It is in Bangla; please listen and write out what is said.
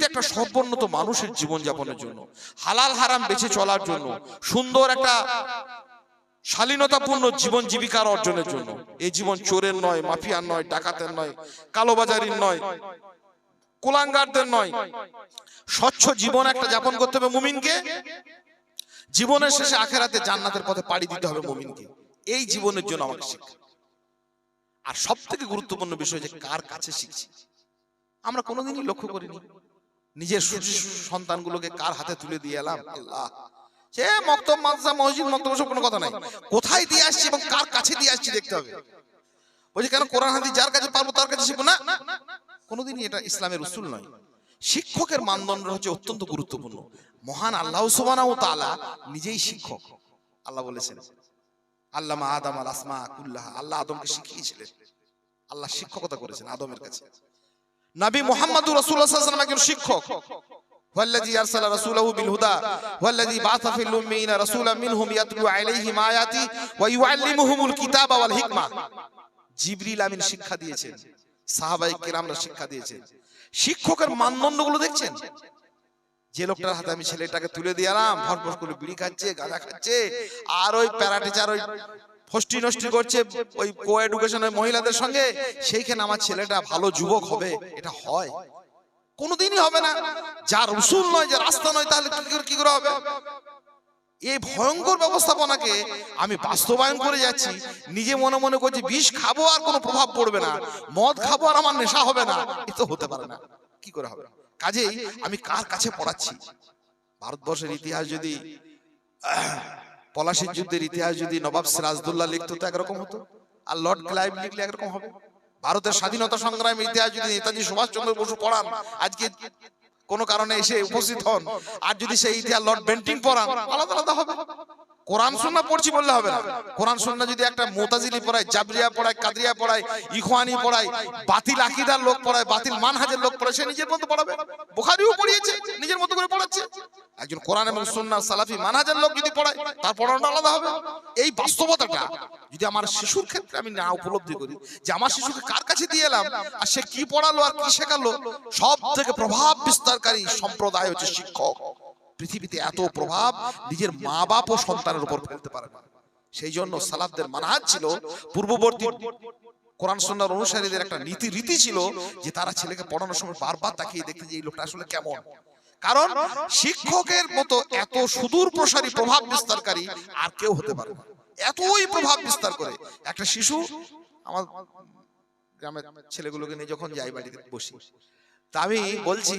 পৃথিবীতে একটা সর্বোন্নত মানুষের জীবন যাপনের জন্য, হালাল হারাম বেঁচে চলার জন্য, সুন্দর একটা শালীনতাপূর্ণ জীবন জীবিকার অর্জনের জন্য। এই জীবন চোরের নয়, মাফিয়ার নয়, ডাকাতের নয়, কালোবাজারির নয়, কোলাঙ্গারদের নয়। স্বচ্ছ জীবন একটা যাপন করতে হবে মুমিনকে। জীবনের শেষে আখেরাতে জান্নাতের পথে পাড়ি দিতে হবে মুমিনকে। এই জীবনের জন্য আমাকে শিক্ষা আর সব থেকে গুরুত্বপূর্ণ বিষয় যে কার কাছে শিখছি। আমরা কোনোদিনই লক্ষ্য করিনি। নিজের সন্তানগুলোকে কার হাতে তুলে দিয়ে এলাম? আল্লাহ। সে মক্তব মাদ্রাসা মসজিদ মক্তব সব কোনো কথা নাই। কোথায় দিয়ে আসছি এবং কার কাছে দিয়ে আসছি দেখতে হবে। বলছি কেন কোরআন হাদিস যার কাছে পারব তার কাছে শিখব? না। কোনোদিনই এটা ইসলামের উসুল নয়। শিক্ষকের মানদণ্ড হচ্ছে অত্যন্ত গুরুত্বপূর্ণ। মহান আল্লাহ ওয়া তাআলা নিজেই শিক্ষক। আল্লাহ বলেছেন আল্লামা আদম আল আসমা কুল্লাহ। আল্লাহ আদমকে শিখিয়েছিলেন। আল্লাহ শিক্ষকতা করেছেন আদমের কাছে। নবী মুহাম্মদুর রাসূলুল্লাহ সাল্লাল্লাহু আলাইহি ওয়াসাল্লাম একজন শিক্ষক والذي ارسل رسوله بالهدى والذي بعث في الاميين رسولا منهم يتلو عليهم آياته ويعلمهم الكتاب والحكمه জিবরিল আমিন শিক্ষা দিয়েছেন সাহাবাই কেরামরা শিক্ষা দিয়েছেন শিক্ষকের মানদণ্ডগুলো দেখছেন যে লোকটার হাতে আমি ছেলেটাকে তুলে দিলাম ভরভর করে বিড়ি খাচ্ছে গাঁজা খাচ্ছে আর ওই প্যারা টিচার ওই ফষ্টি নষ্টি করছে ওই কো এডুকেশনের মহিলাদের সঙ্গে, সেইখানে আমার ছেলেটা ভালো যুবক হবে, এটা হয়। কোনোদিনই হবে না। যার উসুল নয় যে রাস্তা নয়, তাহলে কি করে কি করে হবে? এই ভয়ঙ্কর ব্যবস্থাপনাকে আমি বাস্তবায়ন করে যাচ্ছি। নিজে মনে মনে করছি, বিষ খাব আর কোনো প্রভাব পড়বে না। মদ খাব আর আমার নেশা হবে না। এ তো হতে পারে না। কি করে হবে? কাজেই আমি কার কাছে পড়াচ্ছি? ভারতবর্ষের ইতিহাস যদি পলাশির যুদ্ধের ইতিহাস যদি নবাব সিরাজদুল্লাহ লিখতো তো একরকম হতো। আর লর্ড ক্লাইভ লিখলে একরকম হবে। ভারতের স্বাধীনতা সংগ্রামের ইতিহাস যদি নেতাজি সুভাষচন্দ্র বসু পড়ান আজকে কোনো কারণে এসে উপস্থিত হন আর যদি সেই ইতিহাস লর্ড বেন্টিং পড়ান আলাদা আলাদা হবে। কোরআন সুন্নাহ পড়ছি বললে হবে না। কোরআন সুন্নাহ যদি একটা মোতাজিলি পড়ায় জাবরিয়া পড়ায় কাদরিয়া পড়ায় ইখওয়ানি পড়ায় বাতিল আকিদার লোক পড়ায় বাতিল মানহাজের লোক পড়ায় সে নিজের মতো পড়াবে। বুখারিও পড়িয়েছে নিজের মতো করে পড়াচ্ছে একজন কোরআন এবং সুন্নাহ সালাফি মানহাজের লোক যদি পড়ায় তার পড়ানোটা আলাদা হবে। এই বাস্তবতাটা যদি আমার শিশুর ক্ষেত্রে আমি না উপলব্ধি করি যে আমার শিশুকে কার কাছে দিয়ে এলাম আর সে কি পড়ালো আর কি শেখালো সব থেকে প্রভাব বিস্তারকারী সম্প্রদায় হচ্ছে শিক্ষক। পৃথিবীতে এত প্রভাব নিজের মা বাপ ও সন্তানের উপর ফেলতে পারে না। সেই জন্য সালাফদের মানহাজ ছিল পূর্ববর্তী কোরআন সন্ন্যার অনুসারীদের একটা নীতি রীতি ছিল যে তারা ছেলেকে পড়ানোর সময় বারবার তাকিয়ে দেখতে যে এই লোকটা আসলে কেমন। কারণ শিক্ষকের মতো এত সুদূর প্রসারী প্রভাব বিস্তারকারী আর কেউ হতে পারে না। এতই প্রভাব বিস্তার করে। একটা শিশু আমার গ্রামের ছেলেগুলোকে নিয়ে যখন যাই বাড়িতে বসি তা আমি বলছি